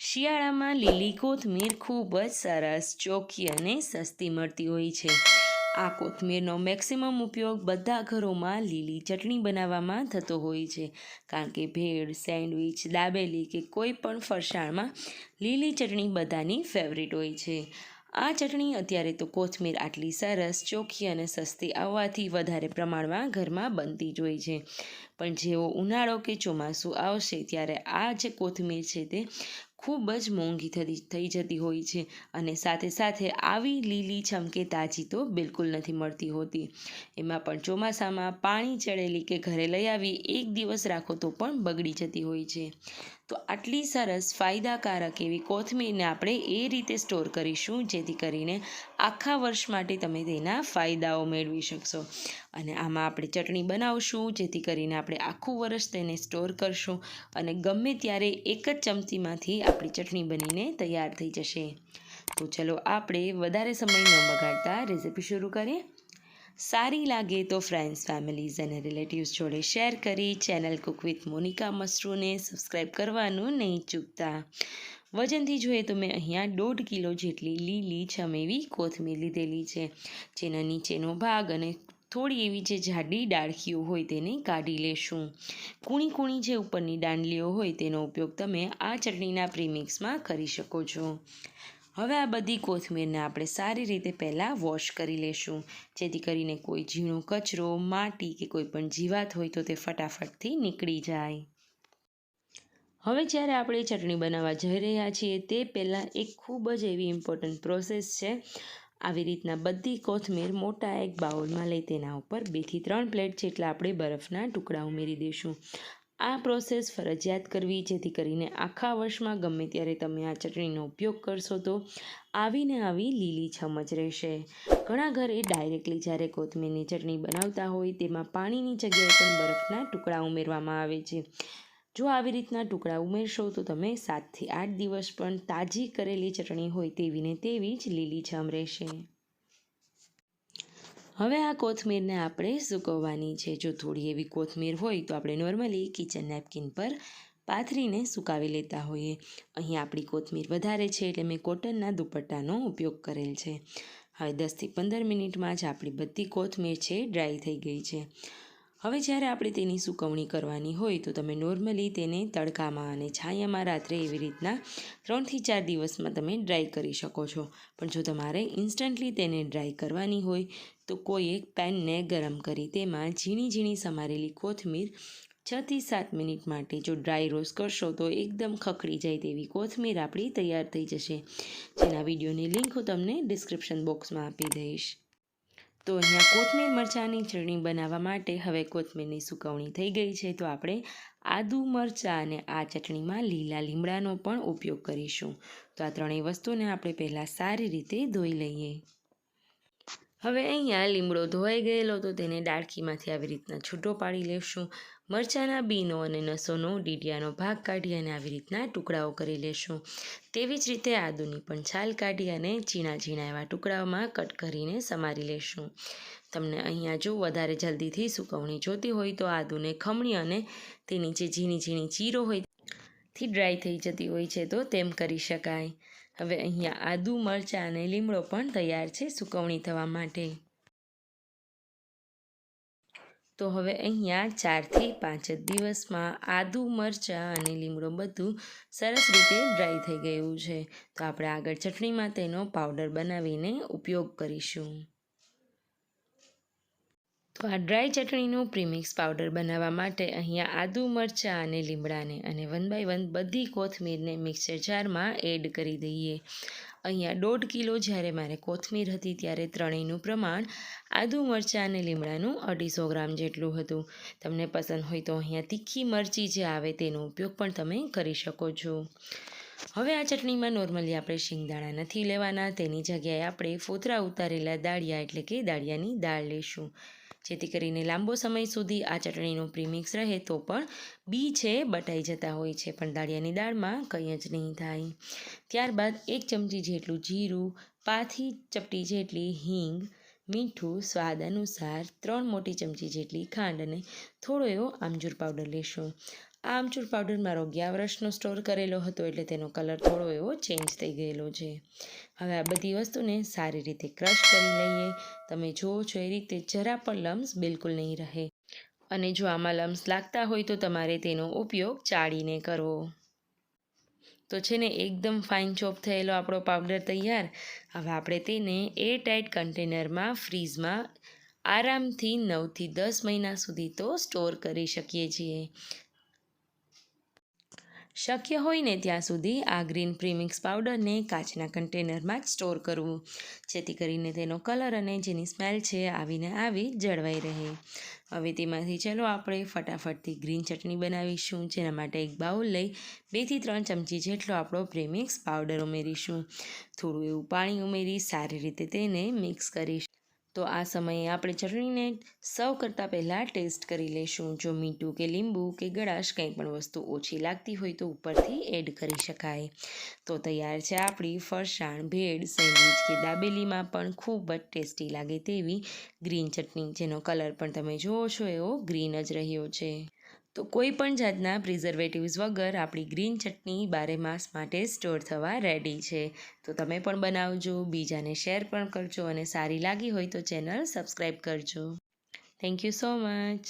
શિયાળામાં લીલી કોથમીર ખૂબ જ સરસ, ચોખ્ખી અને સસ્તી મળતી હોય છે. આ કોથમીરનો મેક્સિમમ ઉપયોગ બધા ઘરોમાં લીલી ચટણી બનાવવામાં થતો હોય છે. કારણ કે ભેળ, સેન્ડવિચ, દાબેલી કે કોઈ પણ ફરસાણમાં લીલી ચટણી બધાની ફેવરિટ હોય છે. આ ચટણી અત્યારે તો કોથમીર આટલી સરસ, ચોખ્ખી અને સસ્તી આવવાથી વધારે પ્રમાણમાં ઘરમાં બનતી જ હોય છે. પણ જેવો ઉનાળો કે ચોમાસું આવશે, ત્યારે આ જે કોથમીર છે તે ખૂબ જ મોંઘી થતી, થઈ જતી હોય છે અને સાથે સાથે આવી લીલી છમકે તાજી તો બિલકુલ નથી મળતી હોતી. એમાં પણ ચોમાસામાં પાણી ચડેલી કે ઘરે લઈ આવી એક દિવસ રાખો તો પણ બગડી જતી હોય છે. તો આટલી સરસ ફાયદાકારક એવી કોથમીરને આપણે એ રીતે સ્ટોર કરીશું, જેથી કરીને આખા વર્ષ માટે તમે તેના ફાયદાઓ મેળવી શકશો. અને આમાં આપણે ચટણી બનાવશું, જેથી કરીને આપણે આખું વર્ષ તેને સ્ટોર કરશું અને ગમે ત્યારે એક જ ચમચીમાંથી આપણી ચટણી બનીને તૈયાર થઈ જશે. તો ચલો આપણે વધારે સમય ન બગાડતા રેસીપી શરૂ કરીએ. સારી લાગે તો ફ્રેન્ડ્સ ફેમિલીઝ અને રિલેટિવ્સ જોડે શેર કરી ચેનલ કુક વિથ મોનિકા મસરૂને સબસ્ક્રાઈબ કરવાનું નહીં ચૂકતા. વજનથી જોઈએ તો મેં અહીંયા દોઢ કિલો જેટલી લીલી છમેવી કોથમીર લીધેલી છે, જેના નીચેનો ભાગ અને થોડી એવી જે જાડી ડાળખીઓ હોય તેને કાઢી લેશું. કૂણી કૂણી જે ઉપરની દાંડલીઓ હોય તેનો ઉપયોગ તમે આ ચટણીના પ્રીમિક્સમાં કરી શકો છો. હવે આ બધી કોથમીરને આપણે સારી રીતે પહેલાં વોશ કરી લેશું. જેથી કરીને કોઈ ઝીણો કચરો, માટી કે કોઈ પણ જીવાત હોય તો તે ફટાફટથી નીકળી જાય. હવે જ્યારે આપણે ચટણી બનાવવા જઈ રહ્યા છીએ, તે પહેલાં એક ખૂબ જ એવી ઇમ્પોર્ટન્ટ પ્રોસેસ છે. આવી રીતના બધી કોથમીર મોટા એક બાઉલમાં લઈ તેના ઉપર બેથી ત્રણ પ્લેટ જેટલા આપણે બરફના ટુકડા ઉમેરી દઈશું આ પ્રોસેસ ફરજિયાત કરવી, જેથી કરીને આખા વર્ષમાં ગમે ત્યારે તમે આ ચટણીનો ઉપયોગ કરશો તો આવીને આવી લીલી છમજ રહેશે. ઘણા ઘરે ડાયરેક્ટલી જ્યારે કોથમીરની ચટણી બનાવતા હોય, તેમાં પાણીની જગ્યાએ પણ બરફના ટુકડા ઉમેરવામાં આવે છે. જો આવી રીતના ટુકડા ઉમેરશો તો તમે સાતથી આઠ દિવસ પણ તાજી કરેલી ચટણી હોય તેવી ને તેવી જ લીલી છમ રહેશે. હવે આ કોથમીરને આપણે સૂકવવાની છે. જો થોડી એવી કોથમીર હોય તો આપણે નોર્મલી કિચન નેપકિન પર પાથરીને સુકાવી લેતા હોઈએ. અહીં આપણી કોથમીર વધારે છે એટલે મેં કોટનના દુપટ્ટાનો ઉપયોગ કરેલ છે. હવે દસથી પંદર મિનિટમાં જ આપણી બધી કોથમીર છે ડ્રાય થઈ ગઈ છે. હવે જ્યારે આપણે તેની સુકવણી કરવાની હોય તો તમે નોર્મલી તેને તડકામાં અને છાયામાં રાત્રે એવી રીતના ત્રણથી ચાર દિવસમાં તમે ડ્રાય કરી શકો છો. પણ જો તમારે ઇન્સ્ટન્ટલી તેને ડ્રાય કરવાની હોય, તો કોઈ એક પેનને ગરમ કરી તેમાં ઝીણી ઝીણી સમારેલી કોથમીર છથી સાત મિનિટ માટે જો ડ્રાય રોસ્ટ કરશો તો એકદમ ખખડી જાય તેવી કોથમીર આપણી તૈયાર થઈ જશે. જેના વિડીયોની લિંક હું તમને ડિસ્ક્રિપ્શન બોક્સમાં આપી દઈશ. તો અહીંયા કોથમીર મરચાંની ચટણી બનાવવા માટે હવે કોથમીરની સુકવણી થઈ ગઈ છે. તો આપણે આદુ મરચાં અને આ ચટણીમાં લીલા લીમડાનો પણ ઉપયોગ કરીશું. તો આ ત્રણેય વસ્તુને આપણે પહેલાં સારી રીતે ધોઈ લઈએ. હવે અહીંયા લીમડો ધોવાઈ ગયેલો તો તેને ડાળખીમાંથી આવી રીતના છૂટો પાડી લેશું. મરચાંના બીનો અને નસોનો ડીડિયાનો ભાગ કાઢી અને આવી રીતના ટુકડાઓ કરી લેશું. તેવી જ રીતે આદુની પણ છાલ કાઢી અને ઝીણા ઝીણા એવા ટુકડાઓમાં કટ કરીને સમારી લેશું. તમને અહીંયા જો વધારે જલ્દીથી સુકવણી જોતી હોય તો આદુને ખમણી અને તેની જે ઝીણી ઝીણી ચીરો હોય, થી ડ્રાય થઈ જતી હોય છે તો તેમ કરી શકાય. હવે અહીંયા આદુ, મરચાં અને લીમડો પણ તૈયાર છે સુકવણી થવા માટે. તો હવે અહીંયા ચારથી પાંચ જ દિવસમાં આદુ, મરચાં અને લીમડો બધું સરસ રીતે ડ્રાય થઈ ગયું છે. તો આપણે આગળ ચટણીમાં તેનો પાવડર બનાવીને ઉપયોગ કરીશું. તો આ ડ્રાય ચટણીનું પ્રીમિક્સ પાવડર બનાવવા માટે અહીંયા આદુ, મરચાં અને લીમડાને અને વન બાય વન બધી કોથમીરને મિક્સર જારમાં એડ કરી દઈએ. અહીંયા દોઢ કિલો જ્યારે મારે કોથમીર હતી ત્યારે ત્રણેયનું પ્રમાણ આદુ, મરચાં અને લીમડાનું અઢીસો ગ્રામ જેટલું હતું. તમને પસંદ હોય તો અહીંયા તીખી મરચી જે આવે તેનો ઉપયોગ પણ તમે કરી શકો છો. હવે આ ચટણીમાં નોર્મલી આપણે શિંગદાણા નથી લેવાના. તેની જગ્યાએ આપણે ફોતરા ઉતારેલા દાળિયા એટલે કે દાળિયાની દાળ લઈશું જેથી કરીને લાંબો સમય સુધી આ ચટણીનું પ્રીમિક્સ રહે તો પણ બી છે, બટાઈ જતા હોય છે. પણ દાળિયાની દાળમાં કંઈ જ નહીં થાય. ત્યારબાદ એક ચમચી જેટલું જીરું, પાથી ચપટી જેટલી હિંગ, મીઠું સ્વાદ અનુસાર ત્રણ મોટી ચમચી જેટલી ખાંડ અને થોડો એવો આમચૂર પાવડર લેશું. આમચૂર પાવડર મારો ગયા વર્ષનો સ્ટોર કરેલો હતો એટલે તેનો કલર થોડો એવો ચેન્જ થઈ ગયેલો છે. હવે આ બધી વસ્તુને સારી રીતે ક્રશ કરી લઈએ. તમે જુઓ છો એ રીતે જરા પણ લમ્સ બિલકુલ નહીં રહે. અને જો આમાં લમ્સ લાગતા હોય તો તમારે તેનો ઉપયોગ ચાળીને કરવો. તો છે ને એકદમ ફાઇન ચોપ થયેલો આપણો પાવડર તૈયાર. હવે આપણે તેને એર ટાઇટ કન્ટેનરમાં ફ્રીઝમાં આરામથી નવથી દસ મહિના સુધી તો સ્ટોર કરી શકીએ છીએ. શક્ય હોય ને ત્યાં સુધી આ ગ્રીન પ્રીમિક્સ પાવડરને કાચના કન્ટેનરમાં જ સ્ટોર કરવું. જેથી કરીને તેનો કલર અને જેની સ્મેલ છે આવીને આવી જળવાઈ રહે. હવે તેમાંથી ચલો આપણે ફટાફટથી ગ્રીન ચટણી બનાવીશું, જેના માટે એક બાઉલ લઈ બેથી ત્રણ ચમચી જેટલો આપણો પ્રીમિક્સ પાવડર ઉમેરીશું. થોડું એવું પાણી ઉમેરી સારી રીતે તેને મિક્સ કરીશું. તો આ સમયે આપણે ચટણીને સર્વ કરતાં પહેલાં ટેસ્ટ કરી લઈશું. જો મીઠું કે લીંબુ કે ગળાશ કંઈ પણ વસ્તુ ઓછી લાગતી હોય તો ઉપરથી એડ કરી શકાય. તો તૈયાર છે આપણી ફરસાણ, ભેળ, સેન્ડવિચ કે દાબેલીમાં પણ ખૂબ જ ટેસ્ટી લાગે તેવી ગ્રીન ચટણી, જેનો કલર પણ તમે જુઓ છો એવો ગ્રીન જ રહ્યો છે. તો કોઈ પણ જાતના પ્રિઝર્વેટિવ્સ વગર આપણી ગ્રીન ચટણી બારે માસ માટે સ્ટોર થવા રેડી છે. તો તમે પણ બનાવજો, બીજાને શેર પણ કરજો અને સારી લાગી હોય તો ચેનલ સબસ્ક્રાઈબ કરજો. Thank you so much